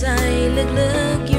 ใจลึกๆ